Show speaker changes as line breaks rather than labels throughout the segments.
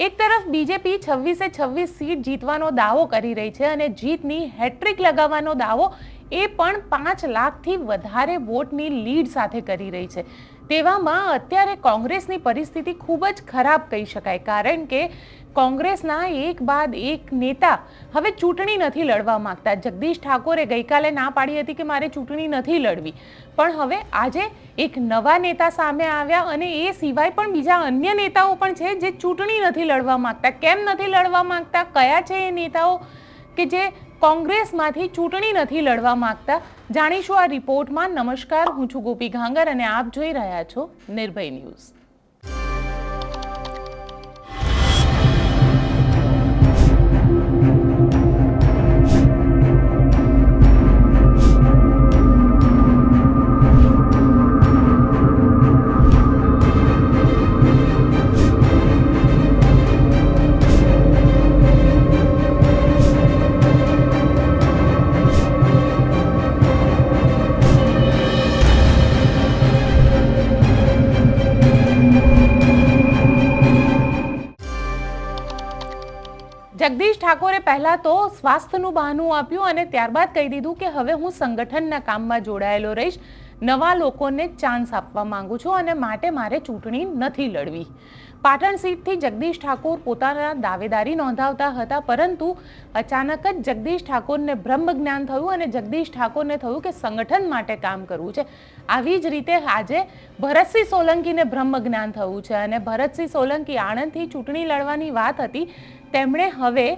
એક તરફ બીજેપી છવ્વીસે છવ્વીસ સીટ જીતવાનો દાવો કરી રહી છે અને જીતની હેટ્રિક લગાવવાનો દાવો એ પણ પાંચ લાખથી વધારે વોટની લીડ સાથે કરી રહી છે. તેવામાં અત્યારે કોંગ્રેસની પરિસ્થિતિ ખૂબ જ ખરાબ કહી શકાય, કારણ કે કોંગ્રેસના એક બાદ એક નેતા હવે ચૂંટણી નથી લડવા માંગતા. જગદીશ ઠાકોરે ગઈકાલે ના પાડી હતી કે મારે ચૂંટણી નથી લડવી. પણ હવે આજે એક નવા નેતા સામે આવ્યા અને એ સિવાય પણ બીજા અન્ય નેતાઓ પણ છે જે ચૂંટણી નથી લડવા માંગતા. કેમ નથી લડવા માંગતા? કયા છે એ નેતાઓ? કે જે કોંગ્રેસમાંથી ચૂંટણી નથી લડવા માંગતા. જાણીશું આ રિપોર્ટમાં નમસ્કાર, હું છું ગોપી ઘાંગર અને આપ જોઈ રહ્યા છો નિર્ભય ન્યૂઝ. જગદીશ ઠાકોરે પહેલા તો સ્વાસ્થ્યનું બહાનું આપ્યું અને ત્યારબાદ કહી દીધું કે હવે હું સંગઠનના કામમાં જોડાયેલો રહીશ. નવા લોકોને ચાન્સ આપવા માંગુ છું અને માટે મારે ચૂંટણી નથી લડવી. પાટણ સીટથી જગદીશ ઠાકોર પોતાના દાવેદારી નોંધાવતા હતા, પરંતુ અચાનક જ જગદીશ ઠાકોરને બ્રહ્મ જ્ઞાન થયું અને જગદીશ ઠાકોરને થયું કે સંગઠન માટે કામ કરવું છે. આવી જ રીતે આજે ભરતસિંહ સોલંકીને બ્રહ્મ જ્ઞાન થયું છે અને ભરતસિંહ સોલંકી આણંદથી ચૂંટણી લડવાની વાત હતી. તેમણે હવે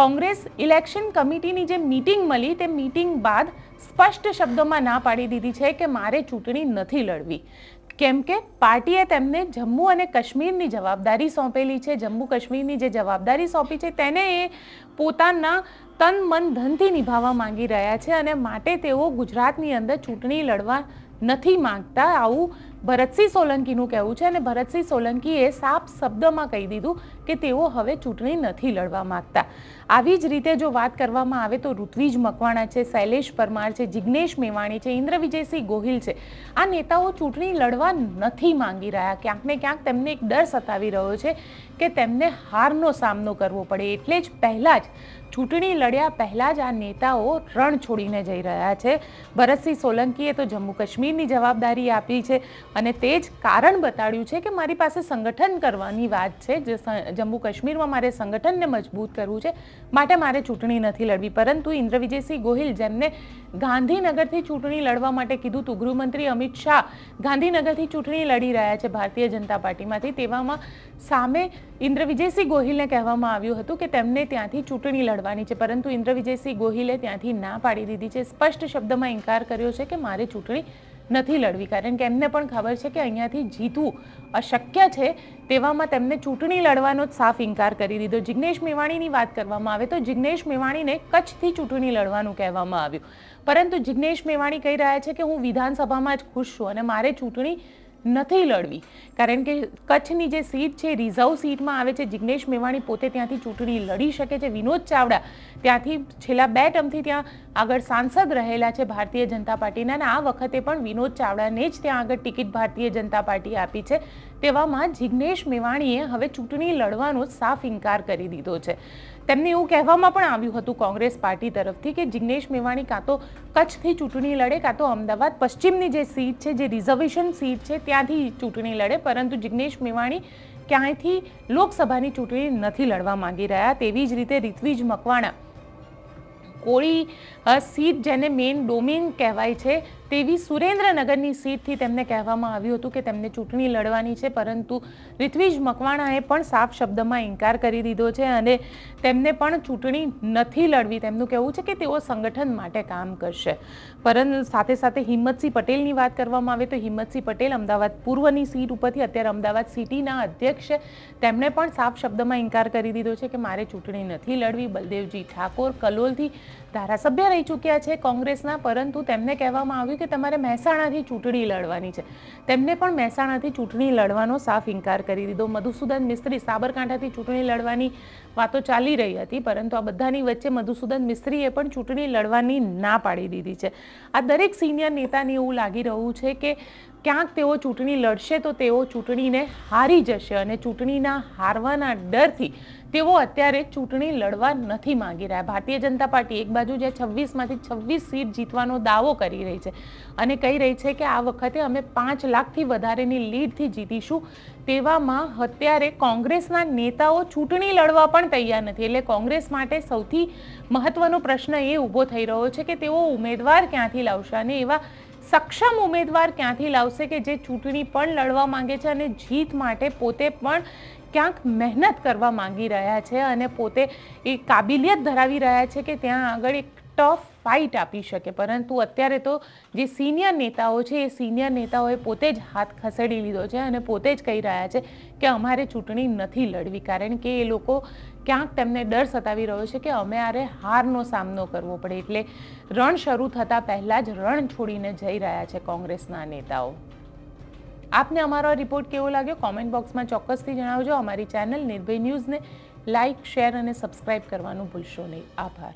કોંગ્રેસ ઇલેક્શન કમિટીની જે મીટિંગ મળી, તે મીટિંગ બાદ સ્પષ્ટ શબ્દોમાં ના પાડી દીધી છે કે મારે ચૂંટણી નથી લડવી. કેમ કે પાર્ટીએ તેમને જમ્મુ અને કાશ્મીરની જવાબદારી સોંપેલી છે. જમ્મુ કાશ્મીરની જે જવાબદારી સોંપી છે તેને એ પોતાના તન મન ધનથી નિભાવવા માંગી રહ્યા છે અને માટે તેઓ ગુજરાતની અંદર ચૂંટણી લડવા નથી માગતા. આવું ભરતસિંહ સોલંકીનું કહેવું છે અને ભરતસિંહ સોલંકીએ સાફ શબ્દમાં કહી દીધું કે તેઓ હવે ચૂંટણી નથી લડવા માંગતા. આવી જ રીતે જો વાત કરવામાં આવે તો ઋત્વિજ મકવાણા છે, શૈલેષ પરમાર છે, જિગ્નેશ મેવાણી છે ઇન્દ્ર વિજયસિંહ ગોહિલ છે. આ નેતાઓ ચૂંટણી લડવા નથી માંગી રહ્યા. ક્યાંક ને ક્યાંક તેમને એક ડર સતાવી રહ્યો છે કે તેમને હારનો સામનો કરવો પડે. એટલે જ પહેલાં જ ચૂંટણી લડ્યા પહેલાં જ આ નેતાઓ રણ છોડીને જઈ રહ્યા છે. ભરતસિંહ સોલંકીએ તો જમ્મુ કાશ્મીરની જવાબદારી આપી છે. અને તે જ કારણ બતાડ્યું છે કે મારી પાસે સંગઠન કરવાની વાત છે, જે જમ્મુ કાશ્મીરમાં મારે સંગઠનને મજબૂત કરવું છે. માટે મારે ચૂંટણી નથી લડવી. પરંતુ ઇન્દ્ર વિજયસિંહ ગોહિલ, જેમને ગાંધીનગરથી ચૂંટણી લડવા માટે કીધું હતું ગૃહમંત્રી અમિત શાહ ગાંધીનગરથી ચૂંટણી લડી રહ્યા છે ભારતીય જનતા પાર્ટીમાંથી, તેવામાં સામે ઇન્દ્ર વિજયસિંહ ગોહિલને કહેવામાં આવ્યું હતું કે તેમને ત્યાંથી ચૂંટણી લડવાની છે. પરંતુ ઇન્દ્ર વિજયસિંહ ગોહિલે ત્યાંથી ના પાડી દીધી છે. સ્પષ્ટ શબ્દમાં ઇન્કાર કર્યો છે કે મારે ચૂંટણી નથી લડવી. કારણ કે એમને પણ ખબર છે કે અહીંયાથી જીતવું અશક્ય છે તેવામાં તેમને ચૂંટણી લડવાનો જ સાફ ઇનકાર કરી દીધો. જિગ્નેશ મેવાણીની વાત કરવામાં આવે તો જિગ્નેશ મેવાણીને કચ્છથી ચૂંટણી લડવાનું કહેવામાં આવ્યું. પરંતુ જિગ્નેશ મેવાણી કહી રહ્યા છે કે હું વિધાનસભામાં જ ખુશ છું અને મારે ચૂંટણી નથી લડવી. કારણ કે કચ્છની જે સીટ છે, રિઝર્વ સીટમાં આવે છે, જિગ્નેશ મેવાણી પોતે ત્યાંથી ચૂંટણી લડી શકે છે, વિનોદ ચાવડા ત્યાંથી છેલ્લા બે ટર્મથી ત્યાં આગળ સાંસદ રહેલા છે ભારતીય જનતા પાર્ટીના અને આ વખતે પણ વિનોદ ચાવડાને જ ત્યાં આગળ ટિકિટ ભારતીય જનતા પાર્ટી આપી છે. તેવામાં જિગ્નેશ મેવાણીએ હવે ચૂંટણી લડવાનો સાફ ઇનકાર કરી દીધો છે. તેમને એવું કહેવામાં પણ આવ્યું હતું કોંગ્રેસ પાર્ટી તરફથી કે જિગ્નેશ મેવાણી કાં તો કચ્છથી ચૂંટણી લડે, કાં તો અમદાવાદ. પશ્ચિમની જે સીટ છે, જે રિઝર્વેશન સીટ છે, ત્યાંથી ચૂંટણી લડે, પરંતુ જિગ્નેશ મેવાણી ક્યાંયથી લોકસભાની ચૂંટણી નથી લડવા માંગી રહ્યા, તેવી જ રીતે રિત્વિજ મકવાણા. કોળી સીટ જેને મેઇન ડોમેન કહેવાય છે તેવી સુરેન્દ્રનગરની સીટથી તેમને કહેવામાં આવ્યું હતું કે તેમને ચૂંટણી લડવાની છે, પરંતુ રિત્વિજ મકવાણાએ પણ સાફ શબ્દમાં ઇનકાર કરી દીધો છે અને તેમને પણ ચૂંટણી નથી લડવી. તેમનું કહેવું છે કે તેઓ સંગઠન માટે કામ કરશે. પરંતુ સાથે સાથે હિંમતસિંહ પટેલની વાત કરવામાં આવે તો હિંમતસિંહ પટેલ અમદાવાદ પૂર્વની સીટ ઉપરથી અત્યારે અમદાવાદ સિટીના અધ્યક્ષ તેમણે પણ સાફ શબ્દમાં ઇનકાર કરી દીધો છે કે મારે ચૂંટણી નથી લડવી. બલદેવજી ઠાકોર કલોલથી ધારાસભ્ય રહી ચૂક્યા છે કોંગ્રેસના, પરંતુ તેમને કહેવામાં આવ્યું કે તમારે મહેસાણાથી ચૂંટણી લડવાની છે. તેમને પણ મહેસાણાથી ચૂંટણી લડવાનો સાફ ઇનકાર કરી દીધો. મધુસૂદન મિસ્ત્રી સાબરકાંઠાથી ચૂંટણી લડવાની વાતો ચાલી રહી હતી, પરંતુ આ બધાની વચ્ચે મધુસૂદન મિસ્ત્રીએ પણ ચૂંટણી લડવાની ના પાડી દીધી છે. આ દરેક સિનિયર નેતાને એવું લાગી રહ્યું છે કે ક્યાંક તેઓ ચૂંટણી લડશે તો તેઓ ચૂંટણીને હારી જશે અને ચૂંટણીના હારવાના ડરથી તેઓ અત્યારે ચૂંટણી લડવા નથી માંગી રહ્યા. ભારતીય જનતા પાર્ટી એક બાજુ જે છવ્વીસમાંથી છવ્વીસ સીટ જીતવાનો દાવો કરી રહી છે અને કહી રહી છે કે આ વખતે અમે પાંચ લાખથી વધારેની લીડથી જીતીશું તેવામાં અત્યારે કોંગ્રેસના નેતાઓ ચૂંટણી લડવા પણ તૈયાર નથી. એટલે કોંગ્રેસ માટે સૌથી મહત્વનો પ્રશ્ન એ ઊભો થઈ રહ્યો છે કે તેઓ ઉમેદવાર ક્યાંથી લાવશે? અને એવા સક્ષમ ઉમેદવાર ક્યાંથી લાવશે કે જે ચૂંટણી પણ લડવા માંગે છે અને જીત માટે પોતે પણ ક્યાંક મહેનત કરવા માંગી રહ્યા છે અને પોતે એ કાબિલિયત ધરાવી રહ્યા છે કે ત્યાં આગળ એક ટફ ફાઇટ આપી શકે. પરંતુ અત્યારે તો જે સિનિયર નેતાઓ છે, એ સિનિયર નેતાઓએ પોતે જ હાથ ખસેડી લીધો છે અને પોતે જ કહી રહ્યા છે કે અમારે ચૂંટણી નથી લડવી. કારણ કે એ લોકો ક્યાંક તેમને ડર સતાવી રહ્યો છે કે અમે આરે હારનો સામનો કરવો પડે. એટલે રણ શરૂ થતાં પહેલાં જ રણ છોડીને જઈ રહ્યા છે કોંગ્રેસના નેતાઓ. આપને અમારો રિપોર્ટ કેવો લાગ્યો? કોમેન્ટ બોક્સમાં ચોક્કસથી જણાવજો. અમારી ચેનલ નિર્ભય ન્યૂઝને લાઇક શેર અને સબસ્ક્રાઇબ કરવાનું ભૂલશો નહીં. આભાર.